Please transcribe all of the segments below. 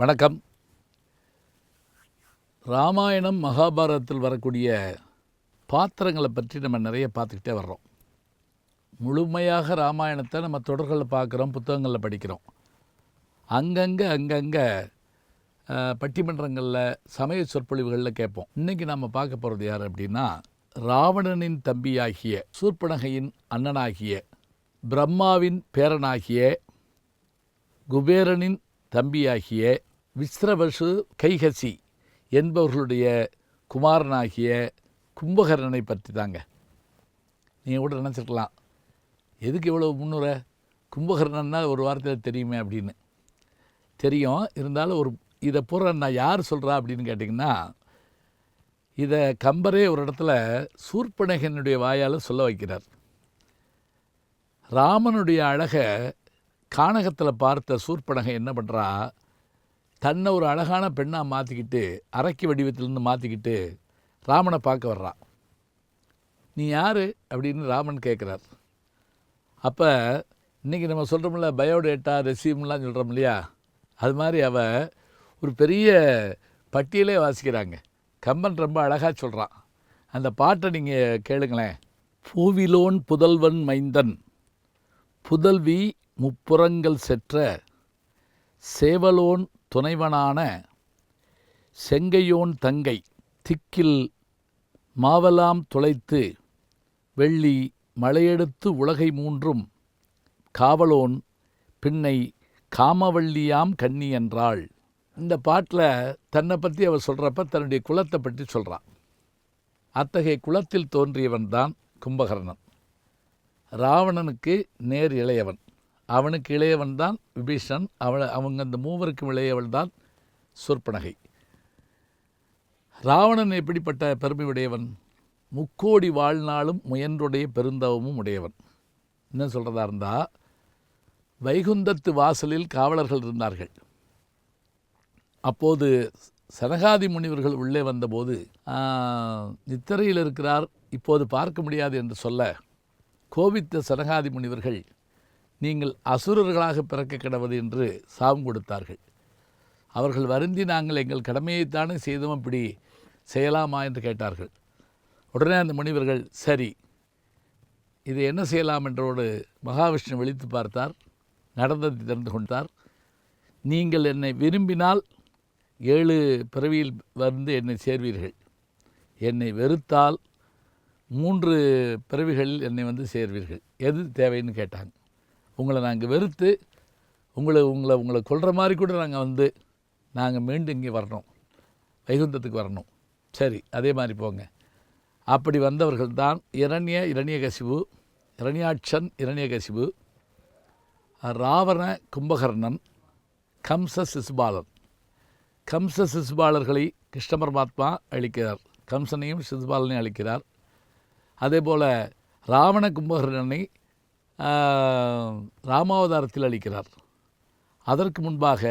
வணக்கம். ராமாயணம் மகாபாரதத்தில் வரக்கூடிய பாத்திரங்களை பற்றி நம்ம நிறைய பார்த்துக்கிட்டே வர்றோம். முழுமையாக ராமாயணத்தை நம்ம தொடர்களில் பார்க்குறோம் புத்தகங்களில் படிக்கிறோம். அங்கங்கே அங்கங்கே பட்டிமன்றங்களில் சமய சொற்பொழிவுகளில் கேட்போம். இன்றைக்கி நம்ம பார்க்க போகிறது யார் அப்படின்னா ராவணனின் தம்பியாகிய சூர்பனகையின் அண்ணனாகிய பிரம்மாவின் பேரனாகிய குபேரனின் தம்பியாகிய விஸ்ரவசு கைகசி என்பவர்களுடைய குமாரனாகிய கும்பகர்ணனை பற்றி தாங்க. நீங்கள் கூட நினச்சிருக்கலாம். எதுக்கு இவ்வளோ முன்னுரை கும்பகர்ணன்னா ஒரு வார்த்தையில் தெரியுமே அப்படின்னு. தெரியும். இருந்தாலும் ஒரு இதை பூரா நான் யார் சொல்கிறா அப்படின்னு கேட்டிங்கன்னா இதை கம்பரே ஒரு இடத்துல சூர்பனகனுடைய வாயால் சொல்ல வைக்கிறார். ராமனுடைய அழகை கானகத்தில் பார்த்த சூர்பனகன் என்ன பண்ணுறா தன்னை ஒரு அழகான பெண்ணாக மாற்றிக்கிட்டு அரைக்கி வடிவத்திலேருந்து மாற்றிக்கிட்டு ராமனை பார்க்க வர்றான் நீ யார்? அப்படின்னு ராமன் கேட்குறார் அப்போ இன்றைக்கி நம்ம சொல்கிறோம்ல பயோடேட்டா ரெசியூம்லாம் சொல்கிறோம் இல்லையா? அது மாதிரி அவ ஒரு பெரிய பட்டியலே வாசிக்கிறாங்க. கம்பன் ரொம்ப அழகாக சொல்கிறான் அந்த பாட்டை நீங்கள் கேளுங்களேன். பூவிலோன் புதல்வன் மைந்தன் புதல்வி முப்புறங்கள் செற்ற சேவலோன் துணைவனான செங்கையோன் தங்கை திக்கில் மாவலாம் துளைத்து வெள்ளி மலையெடுத்து உலகை மூன்றும் காவலோன் பின்னை காமவள்ளியாம் கன்னி என்றாள். இந்த பாட்டில் தன்னை பற்றி அவள் சொல்கிறப்ப தன்னுடைய குலத்தை பற்றி சொல்கிறான் அத்தகைய குலத்தில் தோன்றியவன் தான் கும்பகர்ணன். ராவணனுக்கு நேர் இளையவன். அவனுக்கு இளையவன் தான் விபீஷன் அவன் அவங்க அந்த மூவருக்கும் இளையவள் தான் சொற்பனகை. ராவணன் எப்படிப்பட்ட பெருமை உடையவன் முக்கோடி வாழ்நாளும் முயன்றுடைய பெருந்தவமும் உடையவன். என்ன சொல்கிறதா இருந்தால் வைகுந்தத்து வாசலில் காவலர்கள் இருந்தார்கள். அப்போது சனகாதி முனிவர்கள் உள்ளே வந்தபோது நித்திரையில் இருக்கிறார் இப்போது பார்க்க முடியாது என்று சொல்ல கோபித்த சனகாதி முனிவர்கள் நீங்கள் அசுரர்களாக பிறக்க கிடவது என்று சாபம் கொடுத்தார்கள். அவர்கள் வருந்தி நாங்கள் எங்கள் கடமையைத்தானே செய்தோம் இப்படி செய்யலாமா என்று கேட்டார்கள். உடனே அந்த முனிவர்கள் சரி இதை என்ன செய்யலாம்? என்றோடு மகாவிஷ்ணு விழித்து பார்த்தார். நடந்ததை தெரிந்து கொண்டார். நீங்கள் என்னை விரும்பினால் ஏழு பிறவியில் வந்து என்னை சேர்வீர்கள். என்னை வெறுத்தால் மூன்று பிறவிகளில் என்னை வந்து சேர்வீர்கள். எது தேவைன்னு கேட்டாங்க. உங்களை நாங்கள் வெறுத்து உங்களை உங்களை உங்களை கொள்கிற மாதிரி கூட நாங்கள் வந்து நாங்கள் மீண்டும் இங்கே வரணும். வைகுந்தத்துக்கு வரணும். சரி அதே மாதிரி போங்க. அப்படி வந்தவர்கள் தான் இரண்ய இரணியகசிபு இரணியாட்சன் இரணியகசிபு ராவண கும்பகர்ணன் கம்ச சிசுபாலன். கம்ச சிசுபாலர்களை கிருஷ்ண பரமாத்மா அளிக்கிறார் கம்சனையும் சிசுபாலனையும் அளிக்கிறார் அதே போல் ராவண கும்பகர்ணனை ராமாவதாரத்தில் அளிக்கிறார். அதற்கு முன்பாக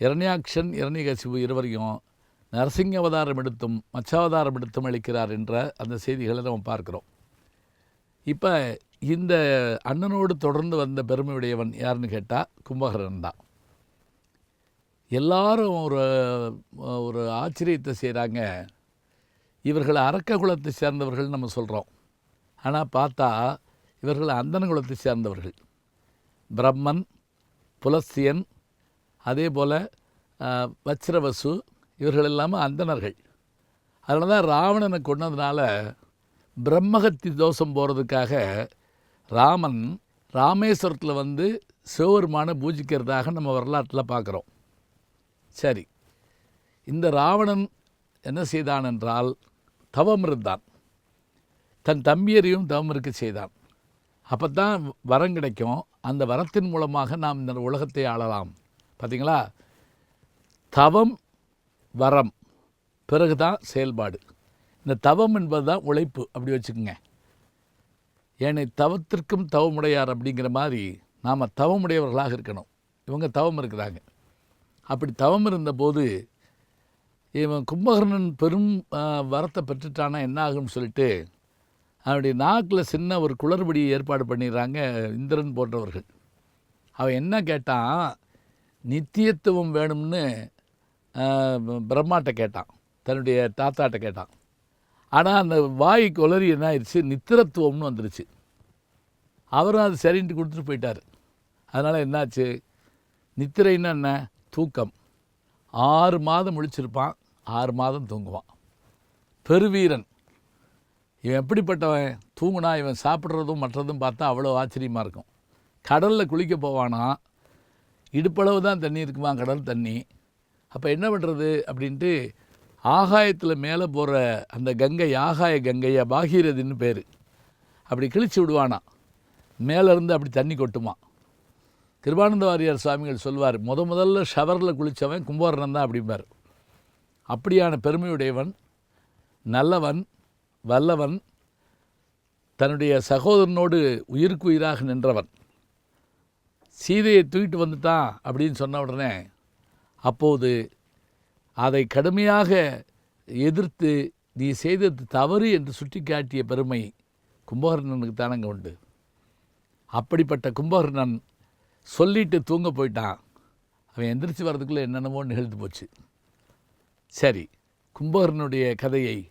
இரண்யாக்ஷன் இரண்யகசிபு இருவரையும் நரசிங்க அவதாரம் எடுத்தும் மச்சாவதாரம் எடுத்தும் அளிக்கிறார் என்ற அந்த செய்திகளை நம்ம பார்க்குறோம். இப்போ இந்த அண்ணனோடு தொடர்ந்து வந்த பெருமையுடையவன் யாருன்னு கேட்டால் கும்பகரன் தான். எல்லாரும் ஒரு ஒரு ஆச்சரியத்தை செய்கிறாங்க இவர்கள் அரக்க குலத்தை சேர்ந்தவர்கள் நம்ம சொல்கிறோம் ஆனால் பார்த்தா இவர்கள் அந்தன குலத்தை சேர்ந்தவர்கள். பிரம்மன் புலஸ்தியன் அதே போல் வச்சிரவசு இவர்கள் எல்லாமே அந்தணர்கள். அதனால தான் ராவணனை கொண்டதுனால பிரம்மகத்தி தோஷம் போகிறதுக்காக ராமன் ராமேஸ்வரத்தில் வந்து சிவபெருமானை பூஜிக்கிறதாக நம்ம வரலாற்றில் பார்க்குறோம் சரி இந்த ராவணன் என்ன செய்தான் என்றால் தவம் இருந்தான் தன் தம்பியரையும் தவம் இருக்க செய்தான். அப்போ தான் வரம் கிடைக்கும். அந்த வரத்தின் மூலமாக நாம் இந்த உலகத்தை ஆளலாம். பார்த்தீங்களா தவம் வரம். பிறகு தான் செயல்பாடு. இந்த தவம் என்பது தான் உழைப்பு அப்படி வச்சுக்கோங்க. ஏனை தவத்திற்கும் தவமுடையார் அப்படிங்கிற மாதிரி நாம் தவமுடையவர்களாக இருக்கணும். இவங்க தவம் இருக்கிறாங்க. அப்படி தவம் இருந்தபோது இவன் கும்பகர்ணன் பெரும் வரத்தை பெற்றுட்டானா என்ன ஆகும்னு சொல்லிட்டு அவனுடைய நாக்கில் சின்ன ஒரு குளறுபடியை ஏற்பாடு பண்ணிடுறாங்க இந்திரன் போன்றவர்கள். அவன் என்ன கேட்டான்? நித்தியத்துவம் வேணும்னு பிரம்மாட்ட கேட்டான். தன்னுடைய தாத்தாட்ட கேட்டான். ஆனால் அந்த வாய் குளறி என்ன ஆயிடுச்சு? நித்திரத்துவம்னு வந்துருச்சு. அவரும் அது சரின்ட்டு கொடுத்துட்டு போயிட்டார். அதனால் என்னாச்சு? நித்திரைன்னா என்ன? தூக்கம். ஆறு மாதம் முழிச்சிருப்பான். ஆறு மாதம் தூங்குவான். பெருவீரன். இவன் எப்படிப்பட்டவன்? தூங்குனா இவன் சாப்பிட்றதும் மற்றதும் பார்த்தா அவ்வளோ ஆச்சரியமாக இருக்கும். கடலில் குளிக்க போவானா? இடுப்பளவு தான் தண்ணி இருக்குமா கடல் தண்ணி? அப்போ என்ன பண்ணுறது அப்படின்ட்டு ஆகாயத்தில் மேலே போகிற அந்த கங்கை ஆகாய கங்கையை பாகீரதின்னு பேர். அப்படி கிழிச்சு விடுவானா? மேலேருந்து அப்படி தண்ணி கொட்டுமா? கிருபானந்த வாரியார் சுவாமிகள் சொல்வார் முத முதல்ல ஷவரில் குளித்தவன் கும்பகர்ணன் தான் அப்படிம்பார். அப்படியான பெருமையுடையவன் நல்லவன் வல்லவன் தன்னுடைய சகோதரனோடு உயிருக்கு உயிராக நின்றவன். சீதையை தூக்கிட்டு வந்துட்டான் அப்படின்னு சொன்ன உடனே அப்போது அதை கடுமையாக எதிர்த்து நீ செய்தது தவறு என்று சுட்டிக்காட்டிய பெருமை கும்பகர்ணனுக்கு தானங்க உண்டு. அப்படிப்பட்ட கும்பகர்ணன் சொல்லிட்டு தூங்க போயிட்டான். அவன் எந்திரிச்சு வர்றதுக்குள்ளே என்னென்னமோ நிகழ்ந்து போச்சு. சரி கும்பகர்ணனுடைய கதையை